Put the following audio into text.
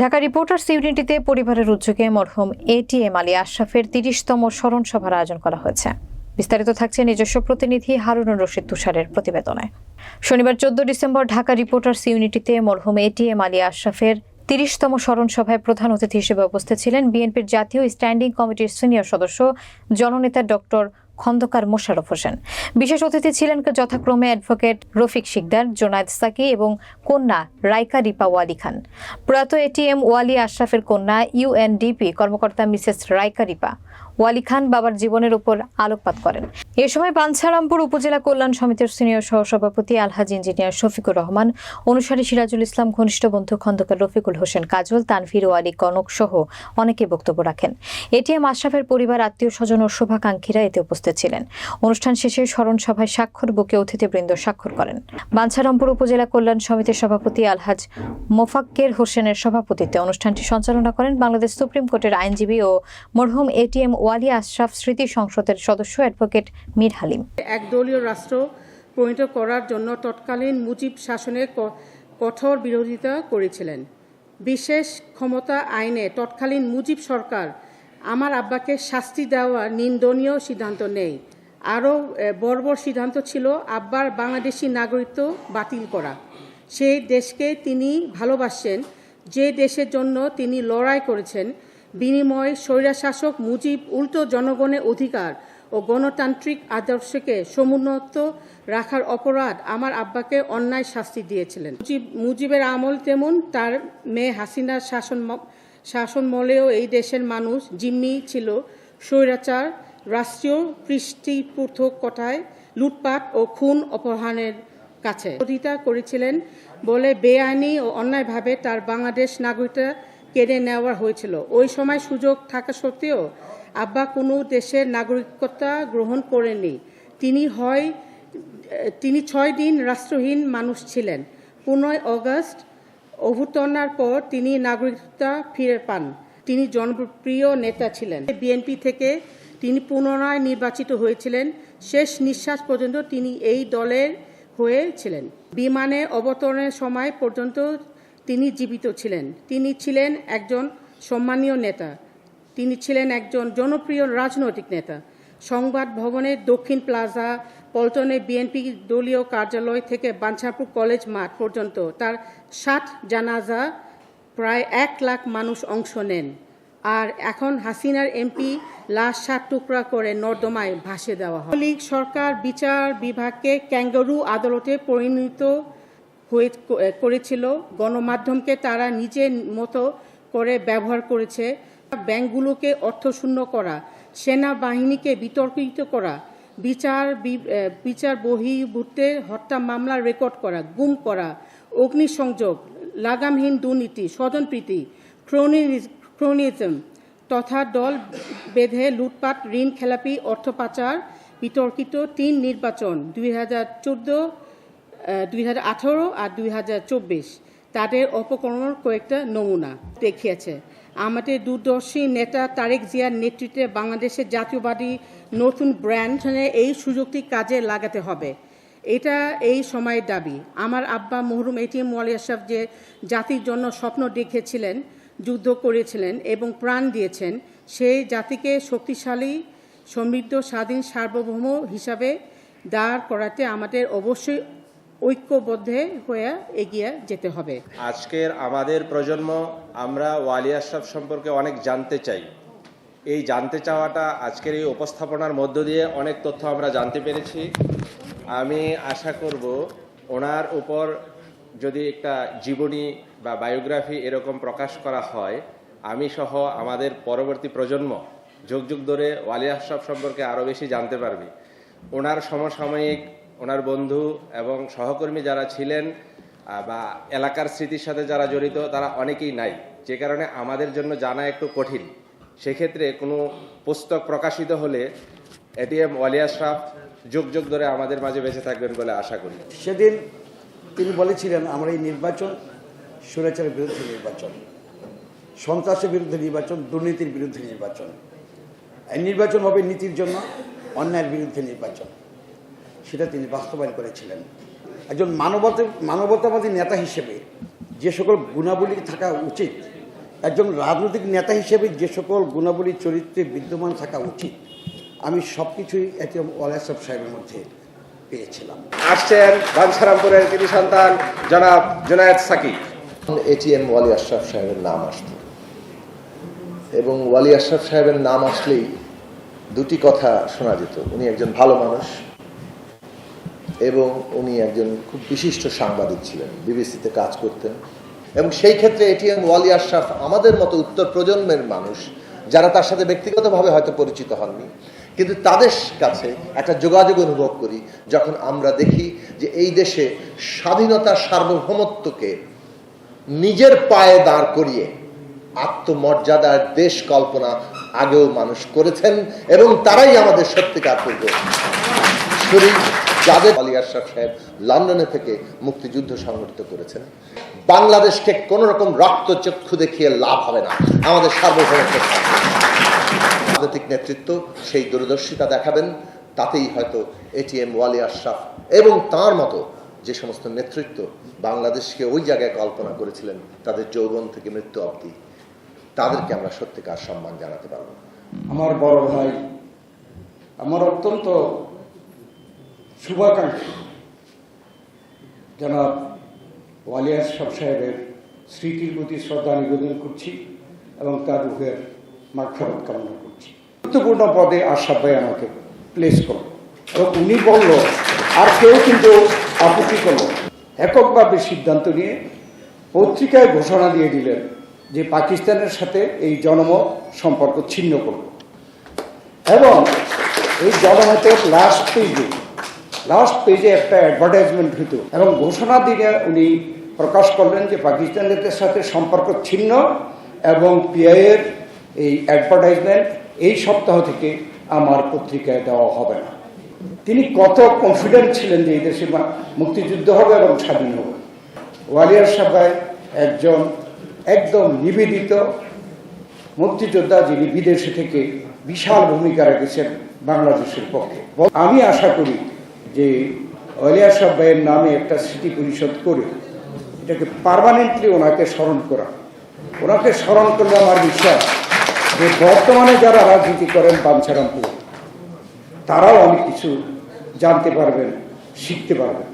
Dhaka reporters ইউনিটিতে পরিবারের উদ্যোগে মরহুম এটিএম আলী আশরাফের তিরিশতম স্মরণ সভার আয়োজন করা হয়েছে। বিস্তারিত থাকছে নিজস্ব প্রতিনিধি হারুনুর রশিদ তুষারের প্রতিবেদনে। শনিবার চোদ্দ ডিসেম্বর ঢাকা রিপোর্টার্স ইউনিটিতে মরহুম এটিএম আলী আশরাফের তিরিশতম স্মরণ সভায় প্রধান অতিথি হিসেবে উপস্থিত ছিলেন বিএনপির জাতীয় স্ট্যান্ডিং কমিটির সিনিয়র সদস্য, জননেতা ডক্টর খন্দকার মোশারফ হোসেন। বিশেষ অতিথি ছিলেন যথাক্রমে অ্যাডভোকেট রফিক শিকদার, জোনায়দ সাকি এবং কন্যা রাইকা রিপা ওয়ালি খান। প্রয়াত এটিএম ওয়ালি আশরাফের কন্যা ইউএনডিপি কর্মকর্তা মিসেস রাইকা রিপা। ওয়ালি খান বাবার জীবনের উপর আলোকপাত করেন। এ সময় বাঞ্ছারামপুর উপজেলা কল্যাণ সমিতির সিনিয়র সহসভাপতি আলহাজ ইঞ্জিনিয়ার শফিকুর রহমান, অনুসারী সিরাজুল ইসলাম, ঘনিষ্ঠ বন্ধু খন্দকার রফিকুল হোসেন কাজল, তানভীর ওয়ালি কনক সহ অনেকে বক্তব্য রাখেন। এটিএম আশরাফের পরিবার আত্মীয় স্বজন ও শুভাকাঙ্ক্ষীরা এতে উপস্থিত ছিলেন। অনুষ্ঠান শেষে স্মরণ সভায় স্বাক্ষর, বুকে অতিথিবৃন্দ স্বাক্ষর করেন। বাঞ্ছারামপুর উপজেলা কল্যাণ সমিতির সভাপতি আলহাজ মোফাক্কের হোসেনের সভাপতিত্বে অনুষ্ঠানটি সঞ্চালনা করেন বাংলাদেশ সুপ্রিম কোর্টের আইনজীবী ও মরহুম এটিএম ওয়ালি আশরাফ স্মৃতি সংসদের সদস্য অ্যাডভোকেট মীর হালিম। একদলীয় রাষ্ট্র পরিণত করার জন্য তৎকালীন মুজিব শাসনের কঠোর বিরোধিতা করেছিলেন। বিশেষ ক্ষমতা আইনে তৎকালীন মুজিব সরকার আমার আব্বাকে শাস্তি দেওয়ার নিন্দনীয় সিদ্ধান্ত নেই। আরও বর্বর সিদ্ধান্ত ছিল আব্বার বাংলাদেশি নাগরিকত্ব বাতিল করা। সেই দেশকে তিনি ভালোবাসেন। যে দেশের জন্য তিনি লড়াই করেছেন বিনিময়ে স্বৈরাশাসক মুজিব উল্টো জনগণের অধিকার ও গণতান্ত্রিক আদর্শকে সমুন্নত রাখার অপরাধ আমার আব্বাকে অন্যায় শাস্তি দিয়েছিলেন। মুজিব মুজিবের আমল তেমন, তার মেয়ে হাসিনার শাসন শাসনমলেও এই দেশের মানুষ জিম্মি ছিল। স্বৈরাচার, রাষ্ট্রীয় পৃষ্ঠিপৃথকতায় লুটপাট ও খুন অপহরণের কাছে। বিরোধিতা করেছিলেন বলে বেআইনি ও অন্যায়ভাবে তার বাংলাদেশ নাগরিকতা কেড়ে নেওয়া হয়েছিল। ওই সময় সুযোগ থাকা সত্ত্বেও আব্বা কোনো দেশের নাগরিকতা গ্রহণ করেননি। তিনি হয়, তিনি ছয় দিন রাষ্ট্রহীন মানুষ ছিলেন। পনেরোই অগস্ট অভ্যুত্থানার পর তিনি নাগরিকতা ফিরে পান। তিনি জনপ্রিয় নেতা ছিলেন। বিএনপি থেকে তিনি পুনরায় নির্বাচিত হয়েছিলেন। শেষ নিঃশ্বাস পর্যন্ত তিনি এই দলের হয়েছিলেন বিমানে অবতরণের সময় পর্যন্ত তিনি জীবিত ছিলেন। তিনি ছিলেন একজন সম্মানীয় নেতা। তিনি ছিলেন একজন জনপ্রিয় রাজনৈতিক নেতা। সংবাদ ভবনের দক্ষিণ প্লাজা, পল্টনে বিএনপি দলীয় কার্যালয় থেকে বাঞ্ছাপুর কলেজ মাঠ পর্যন্ত তার ষাট জানাজা প্রায় এক লাখ মানুষ অংশ নেন। আর এখন হাসিনার এমপি লাশ সাত টুকরা করে নর্দমায় ভাসে দেওয়া হয়। লীগ সরকার বিচার বিভাগকে ক্যাঙ্গারু আদালতে পরিণত হয়ে করেছিল। গণমাধ্যমকে তারা নিজের মতো করে ব্যবহার করেছে। ব্যাংকগুলোকে অর্থশূন্য করা, সেনাবাহিনীকে বিতর্কিত করা, বিচার বিচার বহির্ভূতে হত্যা মামলা রেকর্ড করা, গুম করা, অগ্নিসংযোগ, লাগামহীন দুর্নীতি, স্বজনপ্রীতি ক্রোনিজম তথা দল বেঁধে লুটপাট, ঋণ, খেলাপি, অর্থ পাচার, বিতর্কিত তিন নির্বাচন দুই হাজার চোদ্দ দুই হাজার আঠারো আর দুই হাজার চব্বিশ। তাদের অপকর্মের কয়েকটা নমুনা দেখিয়েছে। আমাদের দূরদর্শী নেতা তারেক জিয়ার নেতৃত্বে বাংলাদেশের জাতীয়বাদী নতুন ব্র্যান্ড এই সুযোগটি কাজে লাগাতে হবে। এটা এই সময়ের দাবি। আমার আব্বা মহরুম এটিএম ওয়ালি আশরাফ যে জাতির জন্য স্বপ্ন দেখেছিলেন যুদ্ধ করেছিলেন এবং প্রাণ দিয়েছেন সেই জাতিকে শক্তিশালী, সমৃদ্ধ, স্বাধীন, সার্বভৌম হিসাবে দাঁড় করাতে আমাদের অবশ্যই ঐক্যবদ্ধ হয়ে এগিয়ে যেতে হবে। আজকের আমাদের প্রজন্ম, আমরা ওয়ালি আশরাফ সম্পর্কে অনেক জানতে চাই। এই জানতে চাওয়াটা আজকের এই উপস্থাপনার মধ্য দিয়ে অনেক তথ্য আমরা জানতে পেরেছি। আমি আশা করব ওনার উপর যদি একটা জীবনী বা বায়োগ্রাফি এরকম প্রকাশ করা হয়, আমি সহ আমাদের পরবর্তী প্রজন্ম যুগ যুগ ধরে ওয়ালি আশরাফ সম্পর্কে আরও বেশি জানতে পারবে। ওনার সমসাময়িক ওনার বন্ধু এবং সহকর্মী যারা ছিলেন বা এলাকার স্মৃতির সাথে যারা জড়িত, তারা অনেকেই নাই। যে কারণে আমাদের জন্য জানা একটু কঠিন। সেক্ষেত্রে কোনো পুস্তক প্রকাশিত হলে এটিএম ওয়ালি আশরাফ যুগ যুগ ধরে আমাদের মাঝে বেঁচে থাকবেন বলে আশা করি। সেদিন তিনি বলেছিলেন, আমরা এই নির্বাচন সুরেচারের বিরুদ্ধে নির্বাচন, সন্ত্রাসের বিরুদ্ধে নির্বাচন, দুর্নীতির বিরুদ্ধে নির্বাচন। এই নির্বাচন হবে নীতির জন্য, অন্যায়ের বিরুদ্ধে নির্বাচন। সেটা তিনি বাস্তবায়ন করেছিলেন। একজন মানবতা মানবতাবাদী নেতা হিসেবে যে সকল গুণাবলী থাকা উচিত একজন রাজনৈতিক নেতা হিসেবে যে সকল গুণাবলী চরিত্রে বিদ্যমান থাকা উচিত আমি সব কিছুই এটি ওয়ালাসব সাহেবের মধ্যে পেয়েছিলাম। আসছেন বাঞ্ছারামপুরের কৃতি সন্তান জনাব জুনায়েদ সাকিব এটিএম ওয়ালি আশরাফ সাহেবের নাম আসত এবং ওয়ালি আশরাফ সাহেবের নাম আসলেই দুটি কথা শোনা যেত। উনি একজন ভালো মানুষ এবং উনি একজন খুব বিশিষ্ট সাংবাদিক ছিলেন, বিবিসিতে কাজ করতেন। এবং সেই ক্ষেত্রে এটিএম ওয়ালি আশরাফ আমাদের মতো উত্তর প্রজন্মের মানুষ, যারা তার সাথে ব্যক্তিগতভাবে হয়তো পরিচিত হননি, কিন্তু তাদের কাছে একটা যোগাযোগ অনুভব করি, যখন আমরা দেখি যে এই দেশে স্বাধীনতার সার্বভৌমত্বকে নিজের পায়ে দাঁড় করিয়ে আত্মমর্যাদার দেশ কল্পনা আগেও মানুষ করেছেন এবং তারাই আমাদের সত্যিকার পূর্ব শুধু যাদের আলী আশরাফ সাহেব লন্ডনে থেকে মুক্তিযুদ্ধ সংগঠিত করেছেন, বাংলাদেশকে কোন রকম রক্তচক্ষু দেখিয়ে লাভ হবে না। আমাদের সার্বভৌমত্ব রাজনৈতিক নেতৃত্ব সেই দূরদর্শিতা দেখাবেন, তাতেই হয়তো এটিএম ওয়ালি আশরাফ এবং তার মতো যে সমস্ত নেতৃত্ব বাংলাদেশকে ওই জায়গায় কল্পনা করেছিলেন, তাদের যৌবন থেকে মৃত্যু অবধি, তাদেরকে আমরা সত্যিকার সম্মান জানাতে পারব। আমার বড় ভাই, আমার অত্যন্ত শুভাকাঙ্ক্ষী। জনাব ওয়ালিয়াস সব সাহেবের স্মৃতির প্রতি শ্রদ্ধা নিবেদন করছি এবং তার রূপের মাক্ষরত কামনা করছি। গুরুত্বপূর্ণ পদে আশা ভাই আমাকে প্লেস করল এবং উনি বলল, আর কেউ কিন্তু আপত্তি করল এককভাবে সিদ্ধান্ত নিয়ে পত্রিকায় ঘোষণা দিয়ে দিলেন যে পাকিস্তানের সাথে এই জনমত সম্পর্ক ছিন্ন করব। এবং এই জনমতের লাস্ট পেজে লাস্ট পেজে একটা অ্যাডভার্টাইজমেন্ট হতো এবং ঘোষণা দিয়ে উনি প্রকাশ করলেন যে পাকিস্তানের সাথে সম্পর্ক ছিন্ন এবং পিআইয়ের এই অ্যাডভার্টাইজমেন্ট এই সপ্তাহ থেকে আমার পত্রিকায় দেওয়া হবে না। তিনি কত কনফিডেন্ট ছিলেন যে এই দেশে মুক্তিযুদ্ধ হবে এবং স্বাধীন হবে। ওয়ালিয়ার সাহেব একজন একদম নিবেদিত মুক্তিযোদ্ধা যিনি বিদেশে থেকে বিশাল ভূমিকা রেখেছেন বাংলাদেশের পক্ষে। আমি আশা করি যে অলিয়া সাহবাইয়ের নামে একটা স্মৃতি পরিষদ করে এটাকে পারমানেন্টলি ওনাকে স্মরণ করা। ওনাকে স্মরণ করলে আমার বিশ্বাস যে বর্তমানে যারা রাজনীতি করেন বাঞ্ছারামপুর তারাও অনেক কিছু জানতে পারবেন, শিখতে পারবেন।